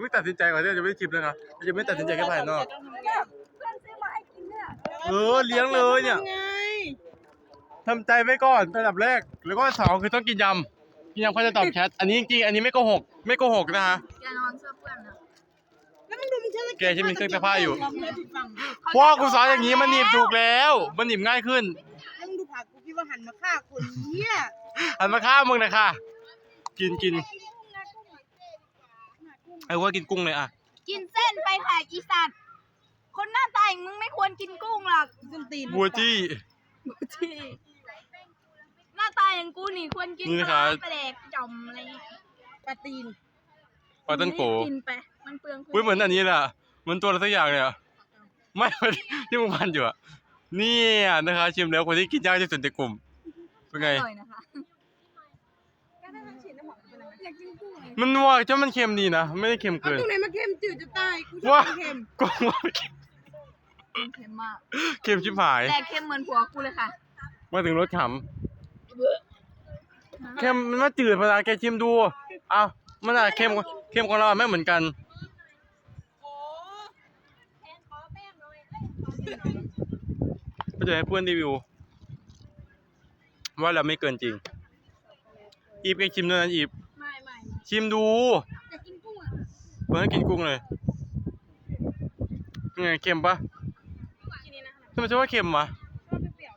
เพิ่งตัดสินใจก่อนที่จะไม่ชิมเลยนะจะไม่ตัดสินใจแค่ภายนอกเพื่อนซื้อมาให้กินเนี่ยเออเลี้ยงเลยเนี่ยไงทำใจไว้ก่อนระดับแรก แล้วก็สองคือต้องกินยำกินยำเขาจะตอบแชทอันนี้จริงๆอันนี้ไม่โกหกไม่โกหกนะฮะอย่านอนเสื้อเพื่อนนะแล้วมึงดูมึงใช้แกที่มีเครื่องซักผ้าอยู่ลำเลยผิดฝั่งพ่อกูสอนอย่างนี้มันหนีบถูกแล้ว มันหนีบง่ายขึ้นแล้วมึงดูผักกูคิดว่าหันมาฆ่าคนเหี้ยหันมาฆ่ามึงเลยค่ะ กินกิน ไอ้ว่ากินกุ้งเลยอะ กินเส้นไปค่ะอีสัตว์ คนหน้าตาอย่างมึงไม่ควรกินกุ้งหรอกส้นตีนบัวจี้ที่หน้าตาอย่างกูนี่ควรกินนี่ปครัลาบแปลกจอมอะไรเงี้ยปลาตีนปลาตั้งโกไม่กินไปมันเปลืองอุ้ยเหมือนอันนี้แหละเหมือนตัวอะไรสักอย่างเลยอะไม่ ที่มึงพันอยู่อะเนี่ยนะคะชิมแล้วคนที่กินยากที่สุดในกลุ่มเป็นไง อร่อยนะคะ อยากกินกุ้งเลยมันนัวจ้ามันเค็มดีนะ ไม่ได้เค็มเอาเกิน ตรงไหนมาเค็มจืดจะตายกูชอว่าบเค็มกุ้งว่าเค็มมาก เค็มชิบหาย แต่เค็มเหมือนผัวกูเลยค่ะ มาถึงรสขำเค็มมันมาจืดพอดาแกชิมดูอ้าวมันอะเค็มกว่าเค็มของเราอะไม่เหมือนกัน ก็จะให้เพื่อนรีวิว ว่าเราไม่เกินจริง อีฟแกชิมด้วยนะอีฟไม่ไม่ ชิมดูอยากกินกุ้งอะเพื่อนกินกุ้งเลยเป็นไงเค็มปะกินนี่นะทำไมฉันว่าเค็มวะชอบเปรี้ยว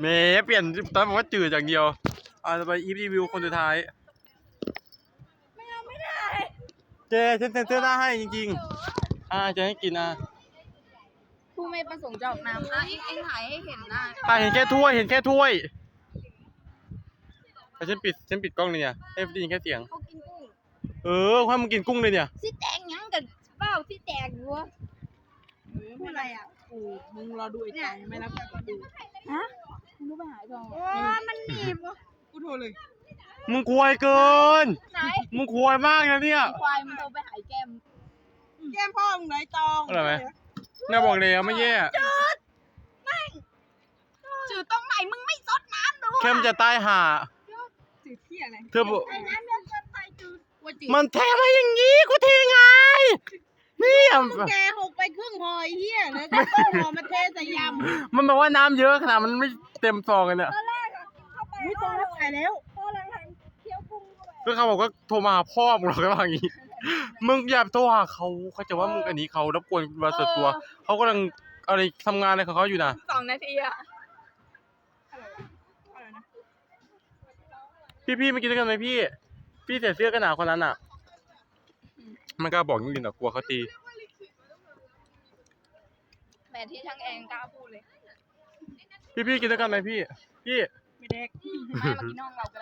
เมเปลี่ยนตอนบอกว่าจืดอย่างเดียวอ่าจะไปอีฟรีวิวคนสุดท้ายไม่เอาไม่ได้เจฉันเซ็นเซอร์หน้าให้จริงๆอ่าจะให้กินอะผู้ไม่ประสงค์จะออกนามอะเอ็งเอ็งถ่ายให้เห็นหน้าอ่าเห็นแค่ถ้วยเห็นแค่ถ้วย แต่ฉันปิดฉันปิดกล้องเลยเนี่ยให้ได้ยินแค่เสียง เขากินกุ้งเออให้มึงกินกุ้งเลยเนี่ยสิแตกหยังกับเป้าสิแตกอยู่วะพูดอะไรอะกูมึงรอดูไอ้ตังไม่รับการดูฮะมึงรู้ไปหายทองโอ้มันหนีบกูโทรเลยมึงควายเกิน ไหนมึงควายมากนะเนี่ย ควายมันโทรไปหายแก้มแก้มพ่อมึงไหนตองอร่อยไหม น่าบอกเลยไม่แย่จืดตรงไหนมึงไม่ซดน้ำดูเข้มจะตายห่าจืด เที่ยอะไรเธอบอกไอ้น้ำเดือดเกินไปจืดว่าจืดมันแทงมาอย่างงี้กูทีไงนี่อะแกหกไปครึ่งพอไอ้เหี้ยแล้วก็ต้นหอมมาเทใส่ยำมันบอกว่าน้ำเยอะขนาดมันไม่เต็มซองกันเนี่ยตอนแรกอะกินเข้าไปอุ้ยตองรับสายแล้วตอนหลังๆเคี้ยวกุ้งเข้าไปก็เขาบอกว่าโทรมาหาพ่อมึงหรอกก็ว่าอย่างงี้มึงอย่าโทรหาเขาเขาจะว่ามึงอันนี้เขารบกวนเวลาส่วนตัว เขากำลังอะไรทำงานอะไรของเขาอยู่นะสองนาทีอะ พี่พี่ๆมากินด้วยกันไหมพี่ พี่ใส่เสื้อกันหนาวคนนั้นอะมันกล้าบอกจริงๆหรอกกลัวเขาตี แหมที่ช่างแองกล้าพูดเลยพี่พี่ๆกินด้วยกันไหมพี่ พี่ ไม่แดกให้มากินห้องเราก็ได้